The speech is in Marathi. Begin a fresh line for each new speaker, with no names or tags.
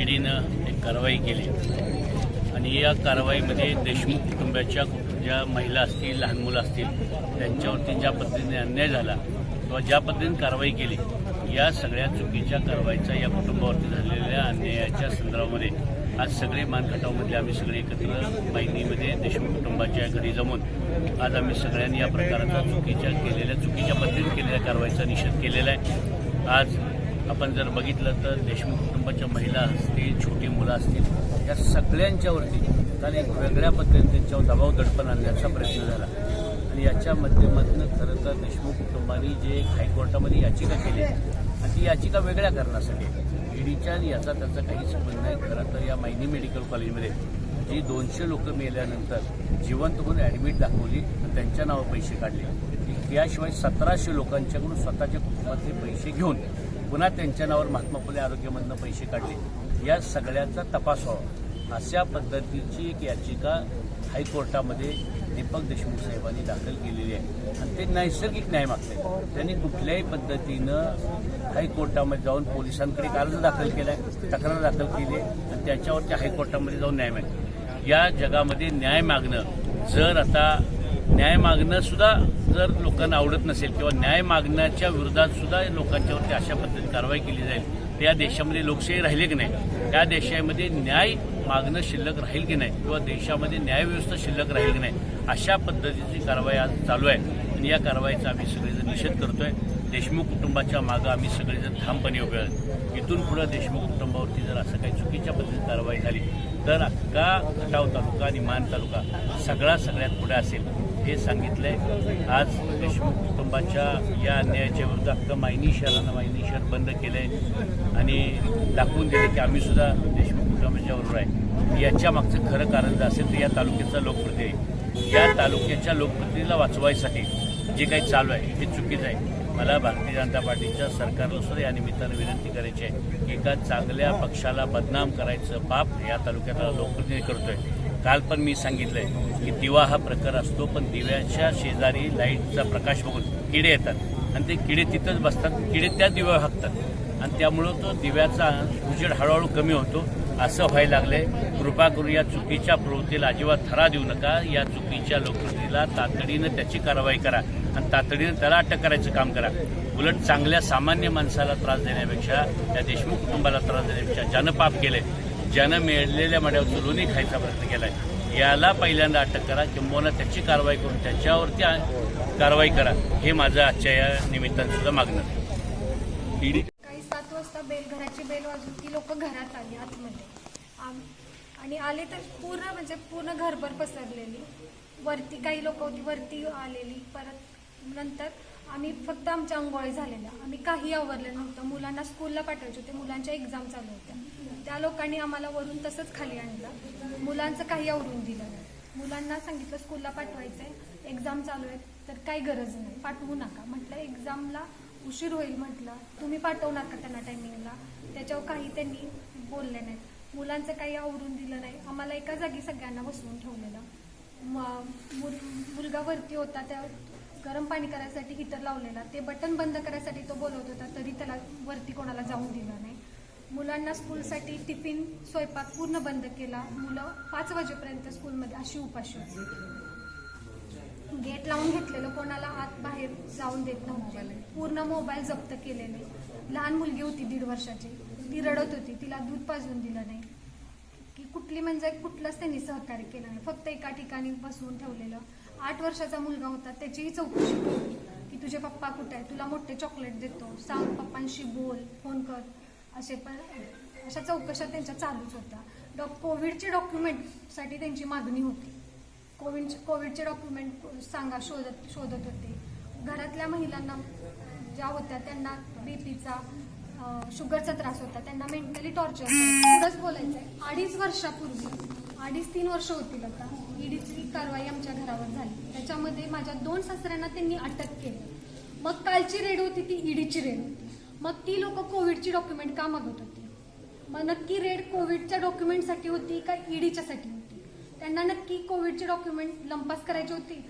ईडीनं एक कारवाई केली. आणि या कारवाईमध्ये देशमुख कुटुंबाच्या ज्या महिला असतील लहान मुलं असतील त्यांच्यावरती ज्या पद्धतीने अन्याय झाला किंवा ज्या पद्धतीने कारवाई केली या सगळ्या चुकीच्या कारवाईचा या कुटुंबावरती झालेल्या अन्यायाच्या संदर्भामध्ये आज सगळे मानखटावमधले आम्ही सगळे एकत्र माहितीमध्ये देशमुख कुटुंबाच्या घरी जमून आज आम्ही सगळ्यांनी या प्रकाराचा चुकीच्या केलेल्या चुकीच्या पद्धतीने केलेल्या कारवाईचा निषेध केलेला आहे. आज आपण जर बघितलं तर देशमुख कुटुंबाच्या महिला असतील छोटी मुलं असतील या सगळ्यांच्यावरती कारण एक वेगळ्या पद्धतीने त्यांच्यावर दबाव दडपण आणण्याचा प्रयत्न झाला. आणि याच्या माध्यमातून खरं तर देशमुख कुटुंबाने जे हायकोर्टामध्ये याचिका केली आणि ती याचिका वेगळ्या कारणासाठी ईडीच्या आणि याचा त्याचा काही संबंध नाही खरं तर या मायनी मेडिकल कॉलेजमध्ये जी दोनशे लोक मेल्यानंतर जिवंत होऊन ॲडमिट दाखवली आणि त्यांच्या नावावर पैसे काढले. याशिवाय सतराशे लोकांच्याकडून स्वतःच्या कुटुंबातले पैसे घेऊन पुन्हा त्यांच्या नावावर महात्मा फुले आरोग्यमधनं पैसे काढले. या सगळ्याचा तपास व्हावा. अशा पद्धतीची एक याचिका हायकोर्टामध्ये दीपक देशमुख साहेबांनी दाखल केलेली आहे. आणि ते नैसर्गिक न्याय मागतात त्यांनी कुठल्याही पद्धतीनं हायकोर्टामध्ये जाऊन पोलिसांकडे अर्ज दाखल केला आहे तक्रार दाखल केली आहे आणि त्याच्यावरच्या हायकोर्टामध्ये जाऊन न्याय मागते या जगामध्ये न्याय मागणं जर आता न्याय मागणं सुद्धा जर लोकांना आवडत नसेल किंवा न्याय मागण्याच्या विरोधात सुद्धा लोकांच्यावरती अशा पद्धतीने कारवाई केली जाईल या देशामध्ये लोकशाही राहिली की नाही? या देशामध्ये न्याय मागणं शिल्लक राहील की नाही? किंवा देशामध्ये न्यायव्यवस्था शिल्लक राहील की नाही? अशा पद्धतीची कारवाई आज चालू आहे. आणि या कारवाईचा आम्ही सगळेजण निषेध करतोय. देशमुख कुटुंबाच्या मागं आम्ही सगळेजण ठामपणे उभे आहोत. इथून पुढं देशमुख कुटुंबावरती जर असं काही चुकीच्या पद्धतीने कारवाई झाली तर अख्खा खटाव तालुका आणि मान तालुका सगळा सगळ्यात पुढे असेल. हे सांगितलंय. आज देशमुख कुटुंबाच्या या अन्यायाच्या विरुद्ध अख्खं मायनी शहरानं मायनी शहर बंद केलंय. आणि दाखवून दिले की आम्ही सुद्धा देशमुख कुटुंबाच्या बरोबर आहे. याच्या मागचं खरं कारण जर असेल तर या तालुक्याचा लोकप्रतिनिधी या तालुक्याच्या लोकप्रतिनिधीला वाचवायसाठी जे काही चालू आहे हे चुकीचं आहे. मला भारतीय जनता पार्टीच्या सरकारला सुद्धा या निमित्तानं विनंती करायची आहे की एका चांगल्या पक्षाला बदनाम करायचं पाप या तालुक्यातला लोकप्रतिनिधी करतोय. काल पण मी सांगितलंय की दिवा हा प्रकार असतो पण दिव्याच्या शेजारी लाईटचा प्रकाश बघून किडे येतात. आणि ते किडे तिथंच बसतात किडे त्या दिव्यावर हाकतात. आणि त्यामुळं तो दिव्याचा उजेड हळूहळू कमी होतो. असं व्हायला लागलंय. कृपा करून या चुकीच्या प्रवृत्तीला अजिबात थरा देऊ नका. या चुकीच्या लोकप्रतिनिधीला तातडीनं त्याची कारवाई करा. आणि तातडीनं त्याला अटक करायचं काम करा. उलट चांगल्या सामान्य माणसाला त्रास देण्यापेक्षा त्या देशमुख कुटुंबाला त्रास देण्यापेक्षा ज्यानं पाप केलंय ज्यानं मिळलेल्या मड्यावर चुलूनही खायचा प्रयत्न केलाय याला पहिल्यांदा अटक करा किंबहुना त्याची कारवाई करून त्याच्यावरती कारवाई करा. हे माझं आजच्या या निमित्तानं सुद्धा मागणं आहे.
काही सात वाजता बेल घराची बेल वाजून ती लोक घरात आली आतमध्ये. आम- आणि आले तर पूर्ण म्हणजे पूर्ण घरभर पसरलेली. वरती काही लोक होती वरती आलेली. परत नंतर आम्ही फक्त आमच्या अंघोळी झालेल्या. आम्ही काही आवरलं नव्हतं. मुलांना स्कूलला पाठवायचे होते. मुलांच्या एक्झाम चालू होत्या. त्या लोकांनी आम्हाला वरून तसंच खाली आणलं. मुलांचं काही आवरून दिलं नाही. मुलांना सांगितलं स्कूलला पाठवायचंय. एक्झाम चालू आहे तर काही गरज नाही. पाठवू नका. म्हटलं एक्झामला उशीर होईल म्हटलं. तुम्ही पाठवणार का त्यांना टायमिंगला त्याच्यावर काही त्यांनी बोलले नाहीत. मुलांचं काही आवरून दिलं नाही. आम्हाला एका जागी सगळ्यांना बसवून ठेवलेलं. म- मुलगा वरती होता. त्या गरम पाणी करायसाठी हिटर लावलेला ते बटन बंद करायसाठी तो बोलवत होता तरी त्याला वरती कोणाला जाऊन दिलं नाही. मुलांना स्कूलसाठी टिफिन स्वयंपाक पूर्ण बंद केला. मुलं पाच वाजेपर्यंत स्कूलमध्ये अशी उपाशी होती. गेट लावून घेतलेलं कोणाला आत बाहेर जाऊन देत नव्हते. पूर्ण मोबाईल जप्त केलेले लहान मुलगी होती दीड वर्षाची. ती रडत होती. तिला दूध पाजवून दिलं नाही. की कुठली म्हणजे कुठलंच त्यांनी सहकार्य केलं नाही. फक्त एका ठिकाणी बसवून ठेवलेलं. आठ वर्षाचा मुलगा होता त्याचीही चौकशी केली. की तुझे पप्पा कुठे आहे तुला मोठे चॉकलेट देतो. सांग पप्पांशी बोल फोन कर. असे पण अशा चौकशा त्यांच्या चालूच होत्या. डॉ कोविडचे डॉक्युमेंटसाठी त्यांची मागणी होती. कोविड कोविडचे डॉक्युमेंट सांगा शोधत शोधत होते. घरातल्या महिलांना ज्या होत्या त्यांना बीपीचा शुगरचा त्रास होता. त्यांना मेंटली टॉर्चर पुढंच बोलायचं आहे अडीच वर्षापूर्वी अडीच तीन वर्ष होतील आता. ईडीची कारवाई आमच्या घरावर झाली. त्याच्यामध्ये माझ्या दोन सासऱ्यांना त्यांनी अटक केली. मग कालची रेड होती ती ईडीची रेड होती. मग ती लोक कोविडची डॉक्युमेंट का मागत होती? मग नक्की रेड कोविडच्या डॉक्युमेंटसाठी होती का ईडीच्यासाठी होती? त्यांना नक्की कोविडचे डॉक्युमेंट लंपास करायची होती?